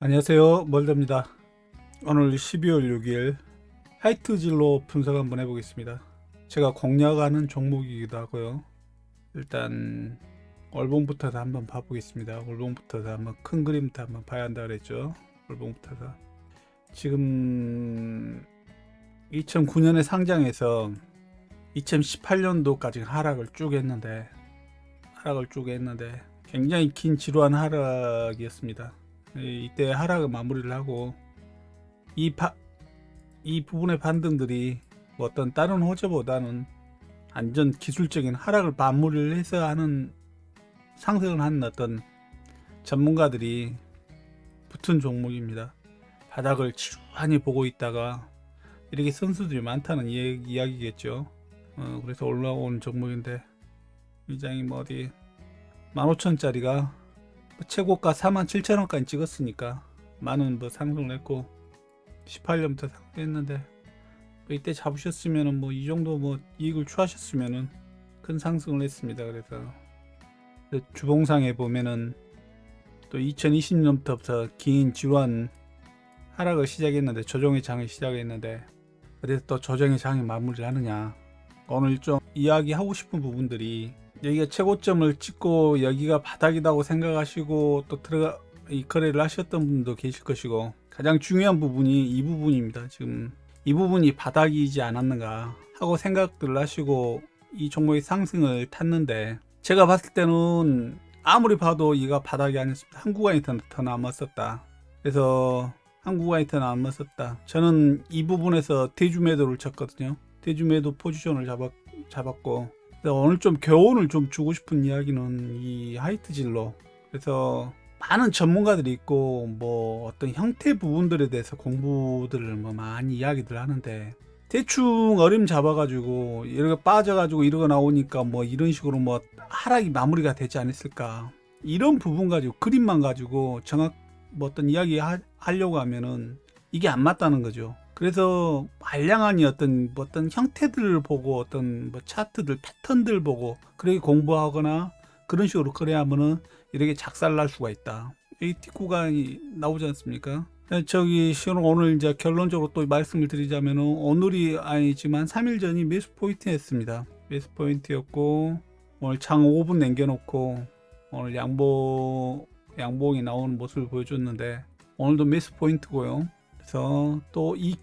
안녕하세요. 멀더입니다. 오늘 12월 6일 하이트질로 분석 한번 해보겠습니다. 제가 공략하는 종목이기도 하고요. 일단 월봉부터 다 한번 봐보겠습니다. 월봉부터 다 한번 큰 그림부터 한번 봐야 한다 그랬죠? 월봉부터 다 지금 2009년에 상장해서 2018년도까지 하락을 쭉 했는데 하락을 쭉 했는데 굉장히 긴 지루한 하락이었습니다 이- 이때 하락을 마무리를 하고 이, 파, 이 부분의 반등들이 뭐 어떤 다른 호재보다는 안전 기술적인 하락을 마무리를 해서 하는 상승을 하는 어떤 전문가들이 붙은 종목입니다. 바닥을 지루하니 보고 있다가 이렇게 선수들이 많다는 이야- 이야기 겠죠. 어, 그래서 올라온 종목인데 이장이 뭐 어디 15,000짜리가 최고가 47,000원까지 찍었으니까 만원 뭐 상승을 했고 18년부터 상승했는데 뭐 이때 잡으셨으면은 뭐 이 정도 뭐 이익을 취하셨으면은 큰 상승을 했습니다. 그래서 그 주봉상에 보면은 또 2020년부터 긴 지루한 하락을 시작했는데 조정의 장을 시작했는데 그래서 또 조정의 장이 마무리를 하느냐 오늘 좀 이야기하고 싶은 부분들이 여기가 최고점을 찍고 여기가 바닥이라고 생각하시고 또 들어가 이 거래를 하셨던 분도 계실 것이고 가장 중요한 부분이 이 부분입니다. 지금 이 부분이 바닥이지 않았는가 하고 생각들을 하시고 이 종목의 상승을 탔는데 제가 봤을 때는 아무리 봐도 이가 바닥이 아니었습니다. 한 구간이 더, 더 남았었다. 그래서 한 구간이 더 남았었다. 저는 이 부분에서 대주 매도를 쳤거든요. 대주 매도 포지션을 잡았, 잡았고 오늘 좀 교훈을 좀 주고 싶은 이야기는 이 하이트질로 그래서 많은 전문가들이 있고 뭐 어떤 형태 부분들에 대해서 공부들을 뭐 많이 이야기들 하는데 대충 어림 잡아가지고 이렇게 빠져가지고 이러고 나오니까 뭐 이런 식으로 뭐 하락이 마무리가 되지 않았을까 이런 부분 가지고 그림만 가지고 정확 뭐 어떤 이야기 하, 하려고 하면은 이게 안 맞다는 거죠. 그래서 알량한이 어떤 뭐 어떤 형태들을 보고 어떤 뭐 차트들 패턴들 보고 그렇게 공부하거나 그런 식으로 거래하면은 이렇게 작살날 수가 있다. 이 뒷구간이 나오지 않습니까? 네, 저기 실은 오늘 이제 결론적으로 또 말씀을 드리자면은 오늘이 아니지만 3일 전이 매수 포인트였습니다. 매수 포인트였고 오늘 장 5분 남겨놓고 오늘 양보 양봉이 나오는 모습을 보여줬는데 오늘도 매수 포인트고요. 그래서 또 이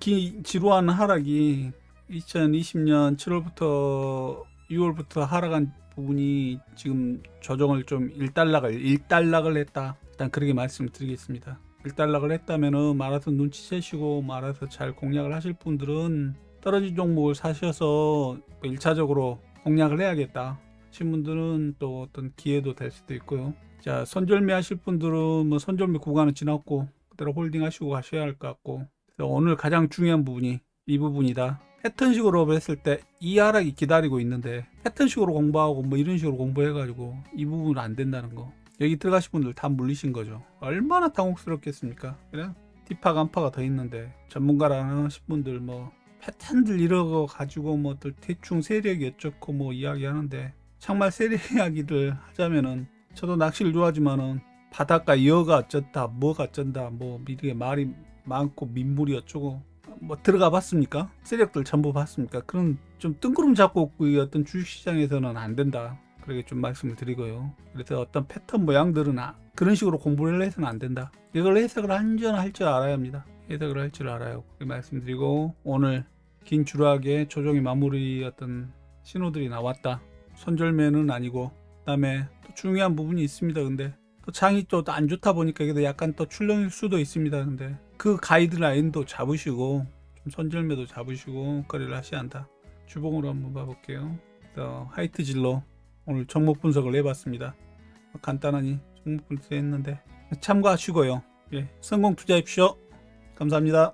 지루한 하락이 2020년 7월부터 6월부터 하락한 부분이 지금 조정을 좀 일단락을 일단락을 했다. 일단 그렇게 말씀을 드리겠습니다. 일단락을 했다면은 말아서 눈치채시고 말아서 잘 공략을 하실 분들은 떨어진 종목을 사셔서 1차적으로 공략을 해야겠다. 하신 분들은 또 어떤 기회도 될 수도 있고요. 자, 선절매 하실 분들은 뭐 선절매 구간은 지났고 그대로 홀딩 하시고 가셔야 할 것 같고. 그래서 오늘 가장 중요한 부분이 이 부분이다. 패턴식으로 했을 때 이 하락이 기다리고 있는데 패턴식으로 공부하고 뭐 이런 식으로 공부해가지고 이 부분은 안 된다는 거. 여기 들어가신 분들 다 물리신 거죠. 얼마나 당혹스럽겠습니까? 그래 디파 간파가 더 있는데 전문가라는 하신 분들 뭐 패턴들 이러고 가지고 뭐또 대충 세력이 어쩌고 뭐 이야기하는데 정말 세력 이야기를 하자면은 저도 낚시를 좋아하지만은 바닷가 여가 어쩐다 뭐가 어쩐다 뭐 이렇게 말이 많고 민물이 어쩌고 뭐 들어가 봤습니까? 세력들 전부 봤습니까? 그런 좀 뜬구름 잡고 그 어떤 주식시장에서는 안 된다. 그렇게 좀 말씀을 드리고요. 그래서 어떤 패턴 모양들은 아, 그런 식으로 공부를 해서는 안 된다. 이걸 해석을 한전 할 줄 알아야 합니다. 해석을 할 줄 알아요. 말씀드리고 오늘 긴 주락의 조정이 마무리 어떤 신호들이 나왔다. 손절매는 아니고 그다음에 또 중요한 부분이 있습니다. 근데 또 장이 또 안 좋다 보니까 이게 약간 또 출렁일 수도 있습니다. 근데 그 가이드라인도 잡으시고 좀 손절매도 잡으시고 거래를 하셔야 한다. 주봉으로 한번 봐볼게요. 그래서 하이트 질로 오늘 종목 분석을 해봤습니다. 간단하니 종목 분석했는데 참고하시고요. 예, 성공 투자합시오. 감사합니다.